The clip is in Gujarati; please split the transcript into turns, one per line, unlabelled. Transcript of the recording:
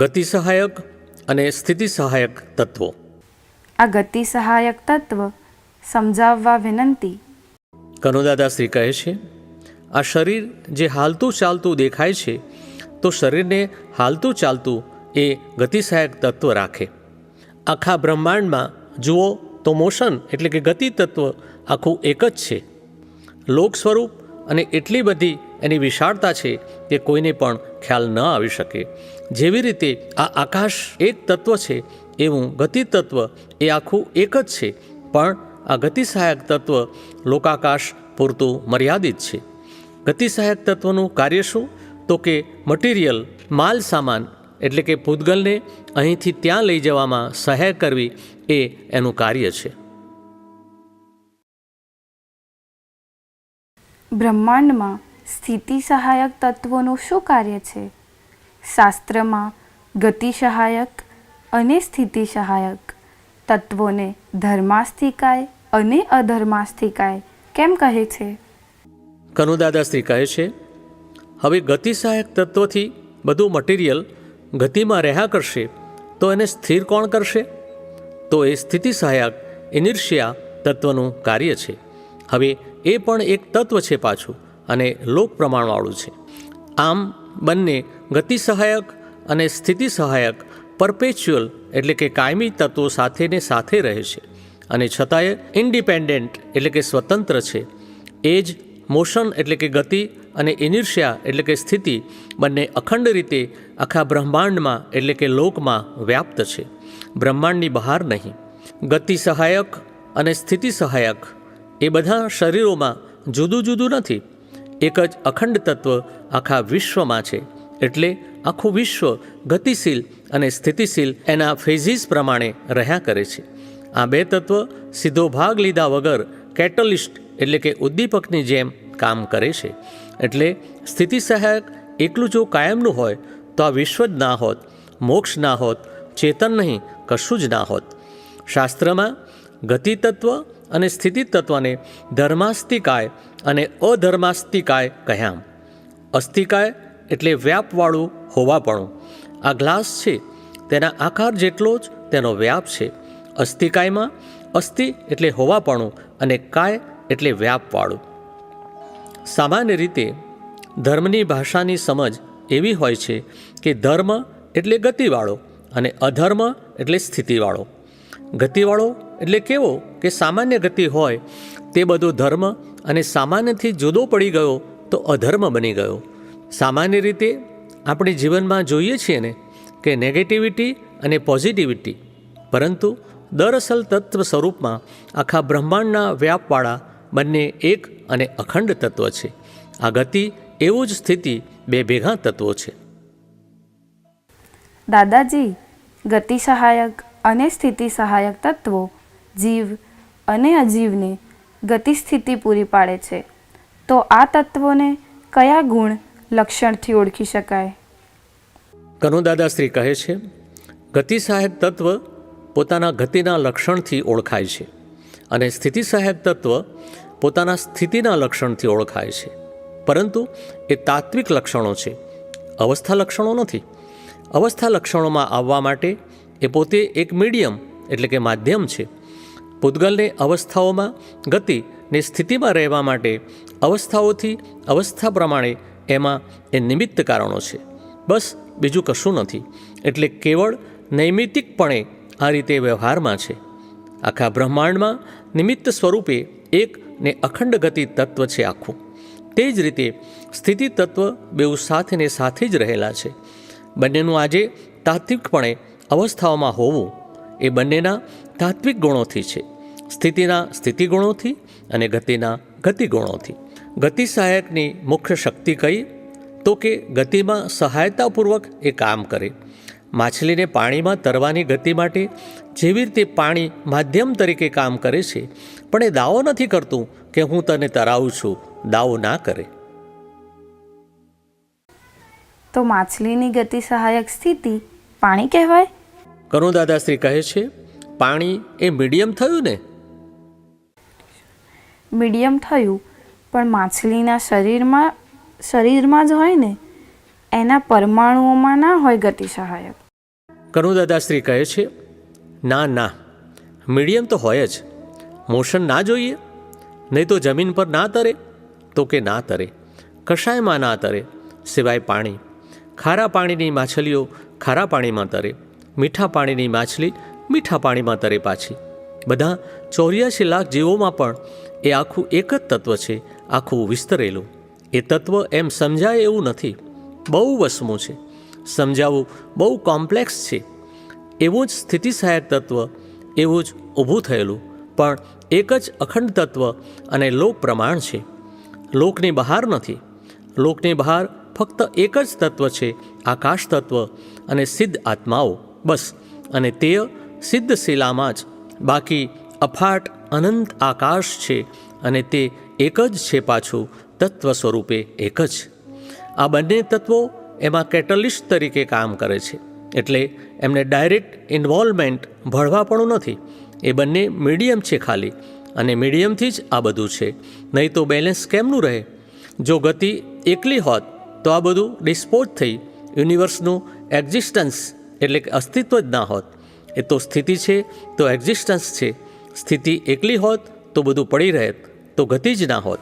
ગતિ સહાયક અને સ્થિતિ સહાયક તત્વો.
આ ગતિ સહાયક તત્વ સમજાવવા વિનંતી.
કનુદાદાશ્રી કહે છે આ શરીર જે હાલતું ચાલતું દેખાય છે તો શરીરને હાલતું ચાલતું એ ગતિ સહાયક તત્વ રાખે. આખા બ્રહ્માંડમાં જુઓ તો મોશન એટલે કે ગતિ તત્વ આખું એક જ છે. લોક સ્વરૂપ અને એટલી બધી એની વિશાળતા છે કે કોઈને પણ ખ્યાલ ન આવી શકે. જેવી રીતે આ આકાશ એક તત્વ છે, એવું ગતિ તત્વ એ આખું એક જ છે, પણ આ ગતિ સહાયક તત્વ લોકાકાશ પૂરતું મર્યાદિત છે. ગતિ સહાયક તત્વનું કાર્ય શું? તો કે મટીરિયલ, માલ સામાન, એટલે કે પૂતગલને અહીંથી ત્યાં લઈ જવામાં સહાય કરવી એ એનું કાર્ય છે.
બ્રહ્માંડમાં સ્થિતિ સહાયક તત્વોનું શું કાર્ય છે? શાસ્ત્રમાં ગતિ સહાયક અને સ્થિતિ સહાયક તત્વોને ધર્માસ્થિકાય અને અધર્માસ્થિકાય કેમ કહે છે?
કનુદાદા શ્રી કહે છે, હવે ગતિ સહાયક તત્વથી બધું મટીરિયલ ગતિમાં રહ્યા કરશે તો એને સ્થિર કોણ કરશે? તો એ સ્થિતિ સહાયક ઇનિર્શિયા તત્વનું કાર્ય છે. હવે એ પણ એક તત્વ છે પાછું. અને લોક પ્રમાણવાળું છે. આમ, બંને ગતિ સહાયક અને સ્થિતિ સહાયક પરપેચ્યુઅલ એટલે કે કાયમી તત્વો સાથેને સાથે રહે છે અને છતાંય ઇન્ડિપેન્ડન્ટ એટલે કે સ્વતંત્ર છે. એ જ મોશન એટલે કે ગતિ અને ઇનિર્શિયા એટલે કે સ્થિતિ બંને અખંડ રીતે આખા બ્રહ્માંડમાં એટલે કે લોકમાં વ્યાપ્ત છે. બ્રહ્માંડની બહાર નહીં. ગતિ સહાયક અને સ્થિતિ સહાયક એ બધા શરીરોમાં જુદું જુદું નથી. એક જ અખંડ તત્વ આખા વિશ્વમાં છે. એટલે આખું વિશ્વ ગતિશીલ અને સ્થિતિશીલ એના ફેઝિસ પ્રમાણે રહ્યા કરે છે. આ બે તત્વ સીધો ભાગ લીધા વગર કેટલિસ્ટ એટલે કે ઉદ્દીપકની જેમ કામ કરે છે. એટલે સ્થિતિ સહાયક એકલું જો કાયમનું હોય તો આ વિશ્વ જ ના હોત, મોક્ષ ના હોત, ચેતન નહીં, કશું જ ના હોત. શાસ્ત્રમાં ગતિ તત્વ અને સ્થિતિ તત્વને ધર્માસ્તિકાય અને અધર્માસ્તિકાય કહ્યા અસ્થિકાય એટલે વ્યાપવાળું હોવાપણું. આ ગ્લાસ છે, તેના આકાર જેટલો જ તેનો વ્યાપ છે. અસ્થિકાયમાં અસ્થિ એટલે હોવાપણું અને કાય એટલે વ્યાપવાળું. સામાન્ય રીતે ધર્મની ભાષાની સમજ એવી હોય છે કે ધર્મ એટલે ગતિવાળો અને અધર્મ એટલે સ્થિતિવાળો. ગતિવાળો એટલે કેવો કે સામાન્ય ગતિ હોય તે બધો ધર્મ અને સામાન્યથી જુદો પડી ગયો તો અધર્મ બની ગયો. સામાન્ય રીતે આપણે જીવનમાં જોઈએ છીએ ને કે નેગેટિવિટી અને પોઝિટિવિટી પરંતુ દરઅસલ તત્વ સ્વરૂપમાં આખા બ્રહ્માંડના વ્યાપવાળા બંને એક અને અખંડ તત્વ છે. આ ગતિ એવું જ સ્થિતિ બે ભેગા તત્વો છે.
દાદાજી, ગતિ સહાયક. અને સ્થિતિ સહાયક તત્વો, જીવ અને અજીવને ગતિ સ્થિતિ પૂરી પાડે છે. તો આ તત્વોને કયા ગુણ લક્ષણથી ઓળખી શકાય?
કનુદાદાશ્રી કહે છે, ગતિ સહાયક તત્વ પોતાના ગતિના લક્ષણથી ઓળખાય છે અને સ્થિતિ સહાયક તત્વ પોતાના સ્થિતિના લક્ષણથી ઓળખાય છે. પરંતુ એ તાત્વિક લક્ષણો છે. અવસ્થા લક્ષણો નથી. અવસ્થા લક્ષણોમાં આવવા માટે એ પોતે એક મીડિયમ એટલે કે માધ્યમ છે. પૂતગલને અવસ્થાઓમાં ગતિ ને સ્થિતિમાં રહેવા માટે અવસ્થાઓથી અવસ્થા પ્રમાણે એમાં એ નિમિત્ત કારણો છે. બસ બીજું કશું નથી. એટલે કેવળ નૈમિતિકપણે આ રીતે વ્યવહારમાં છે. આખા બ્રહ્માંડમાં નિમિત્ત સ્વરૂપે એક ને અખંડ ગતિ તત્વ છે આખું. તે જ રીતે સ્થિતિ તત્વ બેઉ સાથે ને સાથે જ રહેલા છે. બંનેનું આજે તાત્વિકપણે અવસ્થાઓમાં હોવું એ બંનેના તાત્વિક ગુણોથી છે. સ્થિતિના સ્થિતિ ગુણોથી અને ગતિના ગતિ ગુણોથી ગતિ સહાયકની મુખ્ય શક્તિ કઈ? તો કે ગતિમાં સહાયતાપૂર્વક એ કામ કરે. માછલીને પાણીમાં તરવાની ગતિ માટે જેવી રીતે પાણી માધ્યમ તરીકે કામ કરે છે, પણ એ દાવો નથી કરતું કે હું તને તરાવું છું, દાવો ના કરે.
તો માછલીની ગતિ સહાયક સ્થિતિ પાણી કહેવાય?
કરુદાદાશ્રી કહે છે પાણી એ મીડિયમ થયું ને?
મીડિયમ થયું પણ માછલીના શરીરમાં શરીરમાં જ હોય ને એના પરમાણુઓમાં ના હોય ગતિ સહાયક.
કનુદાદાશ્રી કહે છે ના ના મીડિયમ તો હોય જ. મોશન ના જોઈએ. નહીં તો જમીન પર ના તરે તો કે ના તરે. કશાયમાં ના તરે. સિવાય પાણી. ખારા પાણીની માછલીઓ ખારા પાણીમાં તરે. મીઠા પાણીની માછલી મીઠા પાણીમાં તરે પાછી. બધા ચોર્યાસી લાખ જીવોમાં પણ એ આખું એક જ તત્વ છે, આખું વિસ્તરેલું. એ તત્વ એમ સમજાય એવું નથી. બહુ વસમું છે. સમજાવવું બહુ કોમ્પ્લેક્સ છે. એવું જ સ્થિતિ સહાયક તત્વ, એવું જ ઊભું થયેલું. પણ એક જ અખંડ તત્વ અને લોક પ્રમાણ છે. લોકની બહાર નથી. લોકની બહાર ફક્ત એક જ તત્વ છે, આકાશ તત્વ અને સિદ્ધ આત્માઓ. બસ. અને તે સિદ્ધ શિલામાં જ. બાકી અફાટ અનંત આકાશ છે અને તે એક જ છે પાછું, તત્વ સ્વરૂપે એક જ. આ બંને તત્વો એમાં કેટલિસ્ટ તરીકે કામ કરે છે. એટલે એમને ડાયરેક્ટ ઇન્વોલ્વમેન્ટ ભળવાપણું નથી. એ બંને મીડિયમ છે ખાલી અને મીડિયમથી જ આ બધું છે. નહીં તો બેલેન્સ કેમનું રહે? જો ગતિ એકલી હોત તો આ બધું ડિસ્પોઝ થઈ યુનિવર્સનું એક્ઝિસ્ટન્સ એટલે કે અસ્તિત્વ જ ના હોત. એ તો સ્થિતિ છે, તો એક્ઝિસ્ટન્સ છે. સ્થિતિ એકલી હોત તો બધું પડી રહેત, તો ગતિ જ ના હોત.